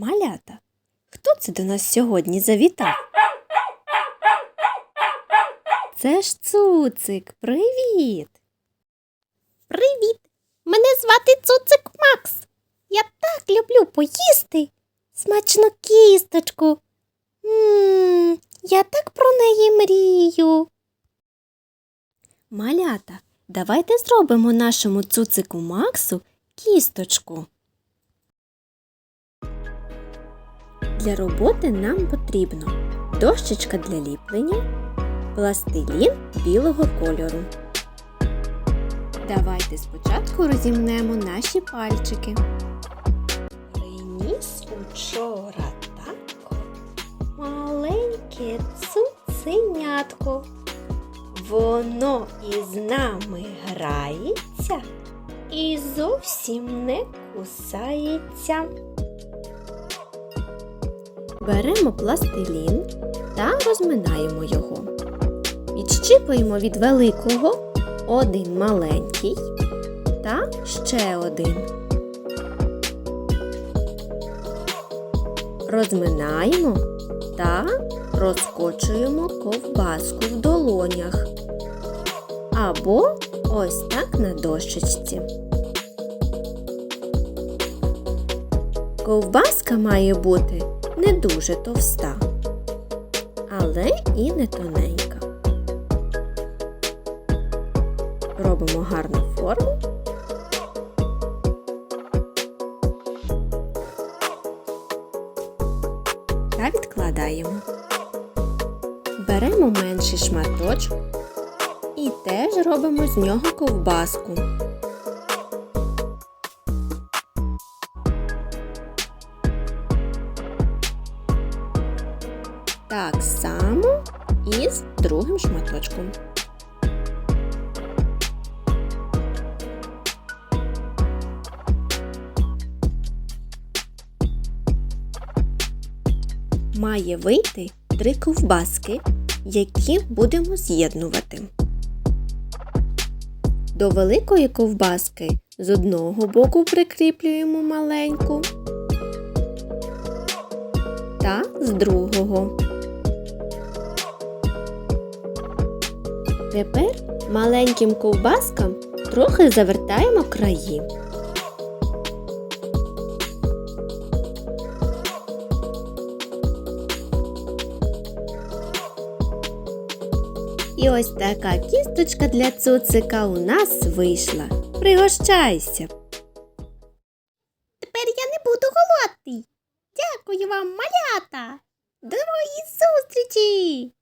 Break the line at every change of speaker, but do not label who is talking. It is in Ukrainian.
Малята, хто це до нас сьогодні завітав? Це ж цуцик, привіт!
Привіт! Мене звати Цуцик Макс. Я так люблю поїсти. Смачну кісточку. Мм, я так про неї мрію.
Малята, давайте зробимо нашому цуцику Максу кісточку. Для роботи нам потрібно дощечка для ліплення, пластилін білого кольору. Давайте спочатку розімнемо наші пальчики. Приніс учора татко маленьке цуценятко. Воно із нами грається і зовсім не кусається. Беремо пластилін та розминаємо його. Відщипуємо від великого один маленький та ще один. Розминаємо та розкочуємо ковбаску в долонях. Або ось так на дощечці. Ковбаска має бути не дуже товста, але і не тоненька. Робимо гарну форму. Та відкладаємо. Беремо менший шматочок і теж робимо з нього ковбаску. Так само і з другим шматочком. Має вийти три ковбаски, які будемо з'єднувати. До великої ковбаски з одного боку прикріплюємо маленьку та з другого. Тепер маленьким ковбаскам трохи завертаємо краї. І ось така кісточка для цуцика у нас вийшла. Пригощайся!
Тепер я не буду голодний. Дякую вам, малята. До нової зустрічі!